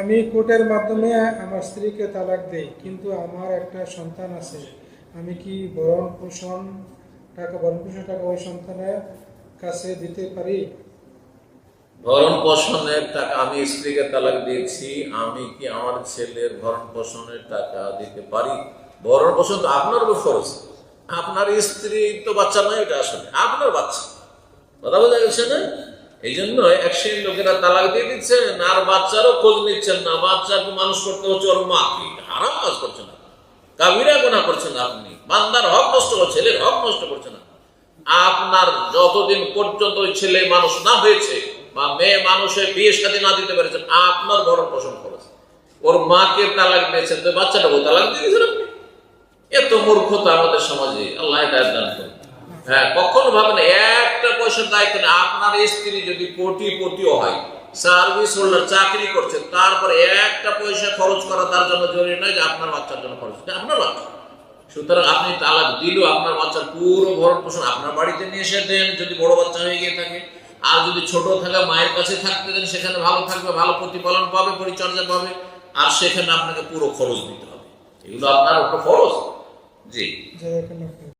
আমি কোর্টের মাধ্যমে আমার স্ত্রীকে তালাক দেই, কিন্তু আমার একটা সন্তান আছে। আমি কি ভরণ পোষণ টাকা, ভরণ পোষণ টাকা ওই সন্তানের কাছে দিতে পারি? ভরণ পোষণের টাকা আমি স্ত্রীকে তালাক দিয়েছি, আমি কি আমার ছেলের ভরণ পোষণের টাকা দিতে পারি? ভরণ পোষণ তো আপনার উপর খরচ আপনার স্ত্রী তো বাচ্চা নয়, এটা আসলে আপনার বাচ্চা। কথা বোঝা গেছে না? এই জন্য এক শ্রেণির লোকেরা তালাক দিয়ে দিচ্ছেন আর বাচ্চারও খোঁজ নিচ্ছেন না। বাচ্চাকে মানুষ করতে হচ্ছে ওর মাকে হারাম কাজ করছেন না কাবিরা গোনা করছেন আপনি। বান্দার হক নষ্ট করছেন, ছেলের হক নষ্ট করছেন না আপনার যতদিন পর্যন্ত ওই ছেলে মানুষ না হয়েছে বা মেয়ে মানুষের বিয়ে সাথে না দিতে পেরেছেন, আপনার বড় পোষণ করেছে। ওর মাকে তালাক দিয়েছেন, তো বাচ্চাটাকে তালাক দিয়ে দিয়েছেন আপনি। এত মূর্খতা আমাদের সমাজে, আল্লাহ হ্যাঁ কখনো ভাবেন পয়সার দায়িত্ব নেই। আপনার স্ত্রী যদি কোটিপতিও হয় সার্ভিস হোল্ডার চাকরি করছে, তারপরে একটা পয়সা খরচ করা তার জন্য জরুরি নয় যে আপনার বাচ্চার জন্য খরচ এটা আপনার বাচ্চা। সুতরাং আপনি তালাক দিলেও আপনার বাচ্চার পুরো ভরণ পোষণ আপনার বাড়িতে নিয়ে এসে দেন, যদি বড় বাচ্চা হয়ে গিয়ে থাকে। আর যদি ছোট থাকা মায়ের কাছে থাকতে দেন, সেখানে ভালো থাকবে, ভালো প্রতিপালন পাবে, পরিচর্যা পাবে, আর সেখানে আপনাকে পুরো খরচ দিতে হবে। এগুলো আপনার একটা খরচ। জি।